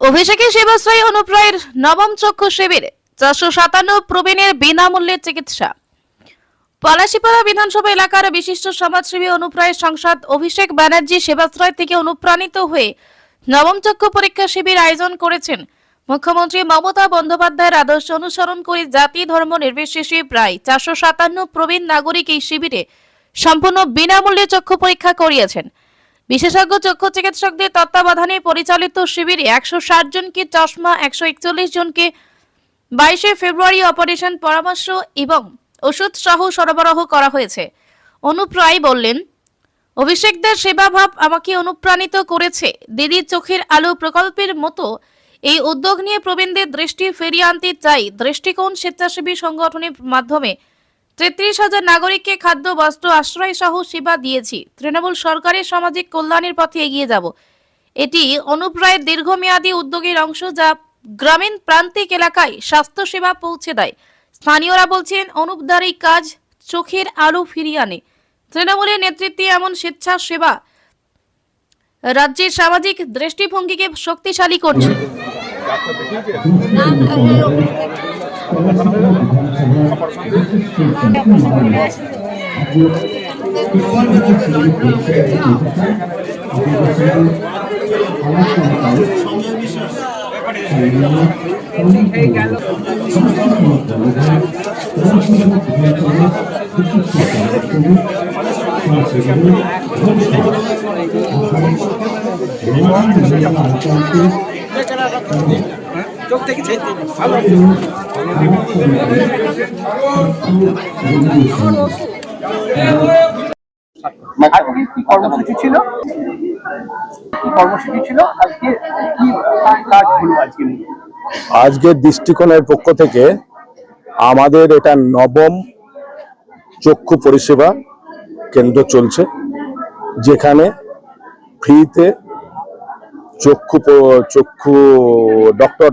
অভিষেকে সেবাশ্রয়ী অনুপ্রায়ের নবম চক্ষু শিবির চারশো সাতান্ন প্রবীণের বিনামূল্যে চিকিৎসা। পলাশিপাড়া বিধানসভা এলাকার বিশিষ্ট সমাজসেবী অনুপ্রায় সংসদ অভিষেক ব্যানার্জি সেবাশ্রয় থেকে অনুপ্রাণিত হয়ে নবম চক্ষু পরীক্ষা শিবির আয়োজন করেছেন। মুখ্যমন্ত্রী মমতা বন্দ্যোপাধ্যায়ের আদর্শ অনুসরণ করে জাতি ধর্ম নির্বিশেষে প্রায় চারশো সাতান্ন প্রবীণ নাগরিক এই শিবিরে সম্পূর্ণ বিনামূল্যে চক্ষু পরীক্ষা করিয়েছেন। বিশেষজ্ঞ, চক্ষু চিকিৎসকদের তত্ত্বাবধানে পরিচালিত শিবিরে একশো ষাট জনকে চশমা, একশো একচল্লিশ জনকে বাইশে ফেব্রুয়ারি অপারেশন পরামর্শ এবং ওষুধ সহ সরবরাহ করা হয়েছে। অনুপ রায় বললেন, অভিষেকদের সেবাভাব আমাকে অনুপ্রাণিত করেছে। দিদির চোখের আলো প্রকল্পের মতো এই উদ্যোগ নিয়ে প্রবীণদের দৃষ্টি ফিরিয়ে আনতে চাই। দৃষ্টিকোণ স্বেচ্ছাসেবী সংগঠনের মাধ্যমে তেত্রিশ হাজার নাগরিককে খাদ্য বস্ত্র আশ্রয় সহ সেবা দিয়েছি। তৃণমূল সরকারের সামাজিক কল্যাণের পথে এগিয়ে যাব। এটি অনুপ রায়ের দীর্ঘমেয়াদী উদ্যোগের অংশ যা গ্রামীণ প্রান্তিক এলাকায় স্বাস্থ্যসেবা পৌঁছে দেয়। স্থানীয়রা বলছেন অনুপদার এই কাজ চোখের আলো ফিরিয়ে আনে। তৃণমূলের নেতৃত্বে এমন স্বেচ্ছাসেবা রাজ্যের সামাজিক দৃষ্টিভঙ্গিকে শক্তিশালী করছে। চোখ থেকে ভালো। আজকে দৃষ্টিকোণের পক্ষ থেকে আমাদের এটা নবম চক্ষু পরিষেবা কেন্দ্র চলছে, যেখানে ফ্রিতে চক্ষু চক্ষু ডক্টর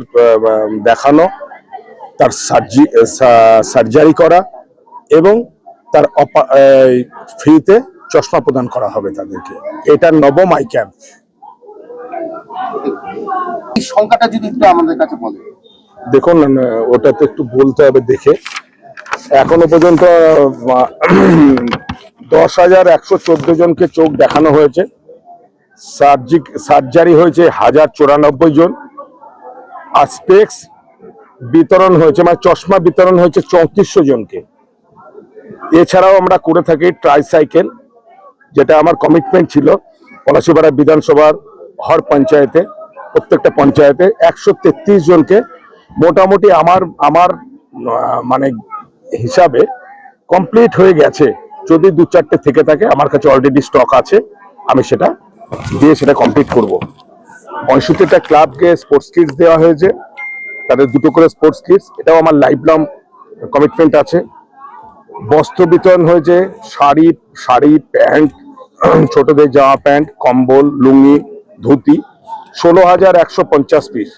দেখানো তার সার্জি সার্জারি করা এবং তার ফ্রিতে চশমা প্রদান করা হবে তাদেরকে। এটা নবম আই ক্যাম্প সংখ্যাটা যদি একটু আমাদের কাছে বলে দেখুন ওটা তো একটু বলতে হবে দেখে। এখনও পর্যন্ত দশ হাজার একশো চোদ্দ জনকে চোখ দেখানো হয়েছে। সার্জিক সার্জারি হয়েছে হাজার চুরানব্বই জন। আর স্পেক্স বিতরণ হয়েছে মানে চশমা বিতরণ হয়েছে চৌত্রিশশো জনকে। এছাড়াও আমরা করে থাকি ট্রাইসাইকেল যেটা আমার কমিটমেন্ট ছিল, পলাশিপাড়া বিধানসভার হর পঞ্চায়েতে, প্রত্যেকটা পঞ্চায়েতে একশো তেত্রিশ জনকে মোটামুটি আমার আমার মানে হিসাবে কমপ্লিট হয়ে গেছে। যদি দু চারটে থেকে থাকে, আমার কাছে অলরেডি স্টক আছে, আমি সেটা দিয়ে সেটা কমপ্লিট করব। পঁয়ষট্টিটা ক্লাবকে স্পোর্টস কিটস দেওয়া হয়েছে। তাদের দুটো করে স্পোর্টস কিটস এটাও আমার লাইফ লং কমিটমেন্ট আছে। বস্ত্র বিতরণ হয়েছে, শাড়ি শাড়ি, প্যান্ট, ছোটদের জামা প্যান্ট, কম্বল, লুঙ্গি, ধুতি, ষোলো হাজার একশো পঞ্চাশ পিস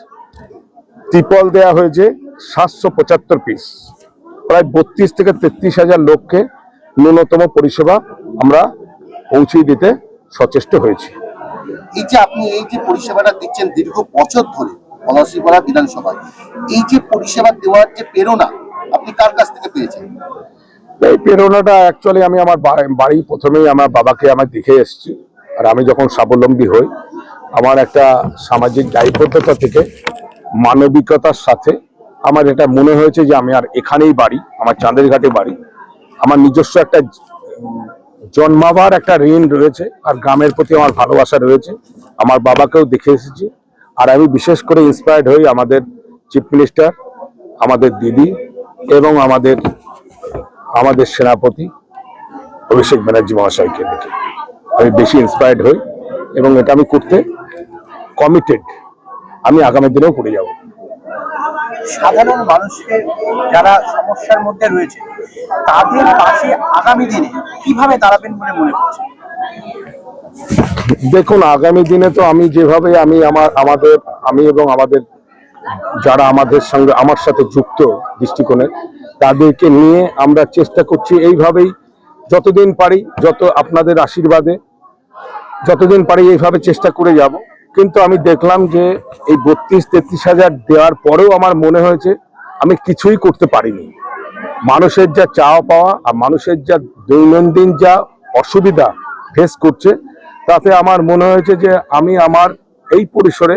ত্রিপল দেয়া হয়েছে, সাতশো পঁচাত্তর পিস প্রায় বত্রিশ থেকে তেত্রিশ হাজার লোককে ন্যূনতম পরিষেবা আমরা পৌঁছে দিতে সচেষ্ট হয়েছি। এই যে আপনি এই যে পরিষেবাটা দিচ্ছেন দীর্ঘ বছর ধরে পলাশিপাড়া বিধানসভায়। এই যে পরিষেবা দেওয়ার যে প্রেরণা, আপনি কার কাছ থেকে পেয়েছেন? এই প্রেরণাটা অ্যাকচুয়ালি আমি আমার বাড়ি প্রথমেই আমার বাবাকে আমার দেখে এসেছি। আর আমি যখন স্বাবলম্বী হই, আমার একটা সামাজিক দায়বদ্ধতা থেকে, মানবিকতার সাথে আমার এটা মনে হয়েছে যে আমি আর এখানেই বাড়ি, আমার চাঁদের ঘাটে বাড়ি। আমার নিজস্ব একটা জন্মাবার একটা ঋণ রয়েছে, আর গ্রামের প্রতি আমার ভালোবাসা রয়েছে। আমার বাবাকেও দেখে এসেছি। আর আমি বিশেষ করে ইন্সপায়ার্ড হই আমাদের চিফ মিনিস্টার আমাদের দিদি এবং আমাদের আমাদের সেনাপতি অভিষেক ব্যানার্জি মহাশয়কে দেখে আমি বেশি ইন্সপায়ার্ড হই এবং এটা আমি করতে কমিটেড আমি আগামী দিনেও করে যাব। সাধারণ মানুষকে যারা সমস্যার মধ্যে রয়েছে, তাদের পাশে আগামী দিনে কীভাবে দাঁড়াবেন বলে মনে করছে দেখুন, আগামী দিনে তো আমি যেভাবে আমি আমার, আমাদের, আমি এবং আমাদের যারা আমাদের সঙ্গে, আমার সাথে যুক্ত দৃষ্টিকোণে, তাদেরকে নিয়ে আমরা চেষ্টা করছি এইভাবেই যতদিন পারি, যত আপনাদের আশীর্বাদে, যতদিন পারি এইভাবে চেষ্টা করে যাব। কিন্তু আমি দেখলাম যে এই বত্রিশ, তেত্রিশ হাজার দেওয়ার পরেও আমার মনে হয়েছে আমি কিছুই করতে পারিনি। মানুষের যা চাওয়া পাওয়া আর মানুষের যা দৈনন্দিন যা অসুবিধা ফেস করছে তাতে আমার মনে হয়েছে যে আমি আমার এই পরিসরে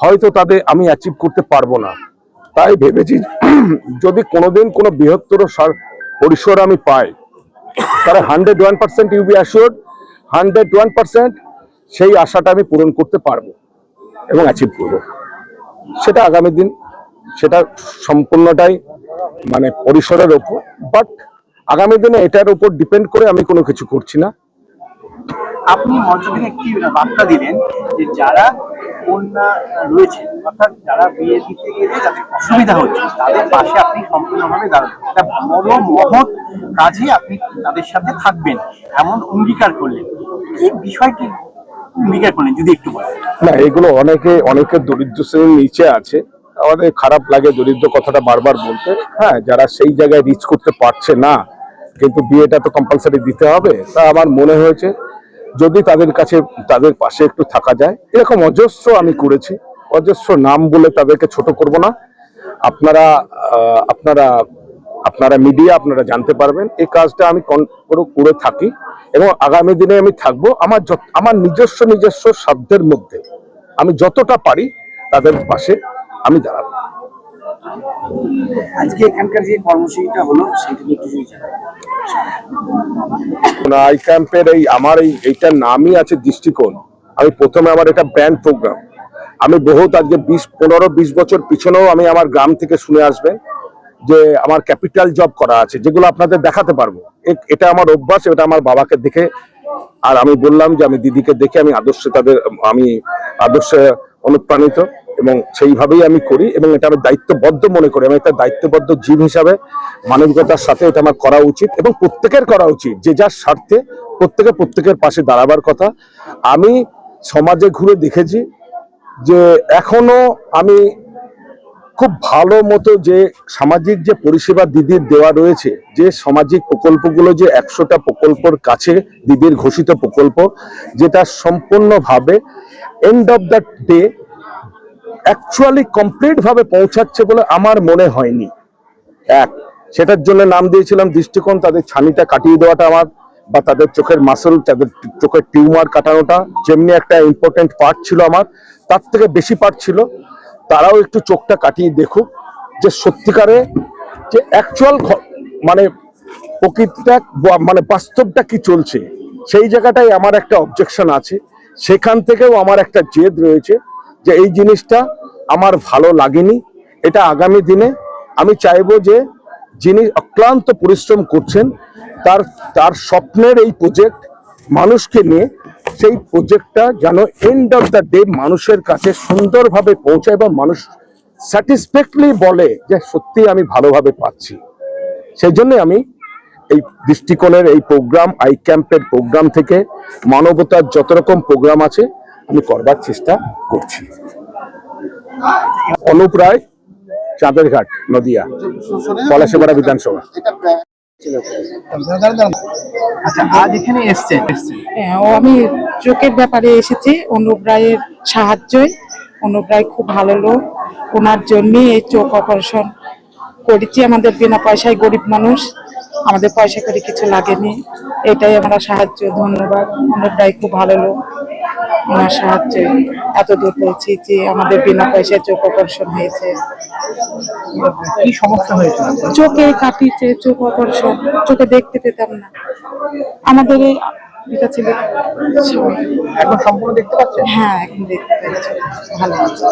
হয়তো তাদের আমি অ্যাচিভ করতে পারব না। তাই ভেবেছি যদি কোনোদিন কোনো বৃহত্তর পরিসর আমি পাই, তাহলে hundred one percent you be assure hundred one percent সেই আশাটা আমি পূরণ করতে পারব এবং অ্যাচিভ করব। সেটা আগামী দিন, সেটা সম্পূর্ণটাই মানে পরিসরের ওপর বাট আগামী দিনে এটার উপর ডিপেন্ড করে আমি কোনো কিছু করছি না। আপনি মঞ্চ থেকে একটি বার্তা দিলেন যে যারা কন্যা রয়েছে, অর্থাৎ যারা বিয়ে দিতে গেলে যাদের অসুবিধা হচ্ছে, তাদের পাশে আপনি সম্পূর্ণভাবে দাঁড়াবেন বড় মহৎ কাজে আপনি তাদের সাথে থাকবেন, এমন অঙ্গীকার করলেন। কি বিষয়টি অঙ্গীকার করলেন, যদি একটু বলেন? না, এগুলো অনেকে অনেকে দরিদ্র শ্রেণির নিচে আছে। আমাদের খারাপ লাগে দরিদ্র কথাটা বারবার বলতে। হ্যাঁ যারা সেই জায়গায় রিচ করতে পারছে না, কিন্তু বিয়েটা তো কম্পালসারি দিতে হবে, তা আমার মনে হয়েছে যদি তাদের কাছে, তাদের পাশে একটু থাকা যায়। এরকম অজস্র আমি করেছি। অজস্র নাম বলে তাদেরকে ছোট করব না। আপনারা আপনারা আপনারা মিডিয়া আপনারা জানতে পারবেন। এই কাজটা আমি করে- থাকি এবং আগামী দিনে আমি থাকব আমার আমার নিজস্ব নিজস্ব সাধ্যের মধ্যে। আমি যতটা পারি তাদের পাশে আমি দাঁড়াবো। আজকে এখানকার যে কর্মসূচিটা হলো, সেটা একটু। আই ক্যাম্পের এই আমার এই, এইটার নামই আছে দৃষ্টিকোণ। আমি প্রথমে আমার এটা ব্র্যান্ড প্রোগ্রাম। আমি বহুত আজকে বিশ, পনেরো, বিশ বছর পিছনেও আমি আমার গ্রাম থেকে শুনে আসবেন যে আমার ক্যাপিটাল জব করা আছে, যেগুলো আপনাদের দেখাতে পারব। এটা আমার অভ্যাস, এটা আমার বাবাকে দেখে, আর আমি বললাম যে আমি দিদিকে দেখে আমি আদর্শে তাদের, আমি আদর্শে অনুপ্রাণিত। এবং সেইভাবেই আমি করি এবং এটা আমি দায়িত্ববদ্ধ মনে করি। আমি একটা দায়িত্ববদ্ধ জীব হিসাবে মানবিকতার সাথে এটা আমার করা উচিত এবং প্রত্যেকের করা উচিত। যে যার স্বার্থে প্রত্যেকে প্রত্যেকের পাশে দাঁড়াবার কথা। আমি সমাজে ঘুরে দেখেছি যে এখনও আমি খুব ভালো মতো যে সামাজিক যে পরিষেবা দিদির দেওয়া রয়েছে, যে সামাজিক প্রকল্পগুলো যে একশোটা প্রকল্পর কাছে দিদির ঘোষিত প্রকল্প, যেটা সম্পূর্ণভাবে end of the day actually complete ভাবে পৌঁছাচ্ছে বলে আমার মনে হয়নি। এক, সেটার জন্য নাম দিয়েছিলাম দৃষ্টিকোণ, তাদের ছানিটা কাটিয়ে দেওয়াটা আমার, বা তাদের চোখের মাসল তাদের চোখের টিউমার কাটানোটা, যেমনি একটা ইম্পর্টেন্ট পার্ট ছিল আমার, তার থেকে বেশি পার্ট ছিল। তারাও একটু চোখটা কাটিয়ে দেখুক যে সত্যিকারে যে অ্যাকচুয়াল মানে প্রকৃতিটা মানে বাস্তবটা কি চলছে। সেই জায়গাটাই আমার একটা অবজেকশন আছে। সেখান থেকেও আমার একটা জেদ রয়েছে। যে এই জিনিসটা আমার ভালো লাগেনি। এটা আগামী দিনে আমি চাইব যে যিনি অক্লান্ত পরিশ্রম করছেন, তার তার স্বপ্নের এই প্রজেক্ট মানুষকে নিয়ে, সেই প্রজেক্টটা যেন এন্ড অফ দ্য ডে মানুষের কাছে সুন্দরভাবে পৌঁছায় বা মানুষ স্যাটিসফ্যাক্টলি বলে যে সত্যি আমি ভালোভাবে পাচ্ছি। সেই জন্যে আমি এই দৃষ্টিকোণের এই প্রোগ্রাম আই ক্যাম্পের প্রোগ্রাম থেকে মানবতার যত রকম প্রোগ্রাম আছে আমি করবার চেষ্টা করছি। অনুপ রায় চাঁদেরঘাট নদিয়া পলাশিপাড়া বিধানসভা। আচ্ছা হ্যাঁ ও আমি চোখের ব্যাপারে এসেছি। অনুপ রায়ের সাহায্যই। অনুপ রায় খুব ভালো লোক। ওনার জন্যই এই চোখ অপারেশন করেছি। আমাদের বিনা পয়সায় গরিব মানুষ। আমাদের পয়সা করে কিছু লাগেনি। এটাই আমরা সাহায্য ধন্যবাদ। অনুপ রায় খুব ভালো লোক। ওনার সাহায্যে এত দূর পৌঁছেছি আমাদের বিনা পয়সায় চোখ অপারেশন হয়েছে। কি সমস্যা চোখে কাটিছে চোখ অপারেশন চোখে দেখতে পেতাম না। আমাদের এই এটা ছিল এখন সম্পূর্ণ দেখতে পাচ্ছেন? হ্যাঁ এখন দেখতে পাচ্ছি। ভালো আছে।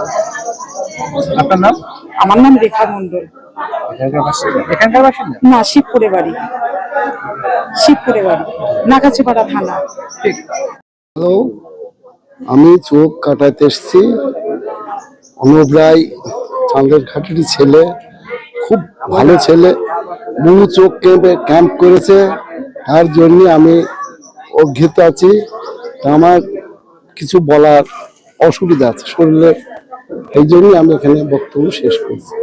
আপনার নাম? আমার নাম রেখা মন্ডল এখানকার বাসিন্দা? না শিবপুরে বাড়ি। শিবপুরে বাড়ি। নাগাছিপাড়া থানা। হ্যালো? আমি চোখ কাটাতে এসেছি। অনুপ রায় চাঁদের ঘাটের ছেলে, খুব ভালো ছেলে। বহু চোখ ক্যাম্পে ক্যাম্প করেছে। তার জন্য আমি অজ্ঞিত আছি। আমার কিছু বলার অসুবিধা আছে শরীরের। এই জন্যই আমি এখানে বক্তব্য শেষ করছি।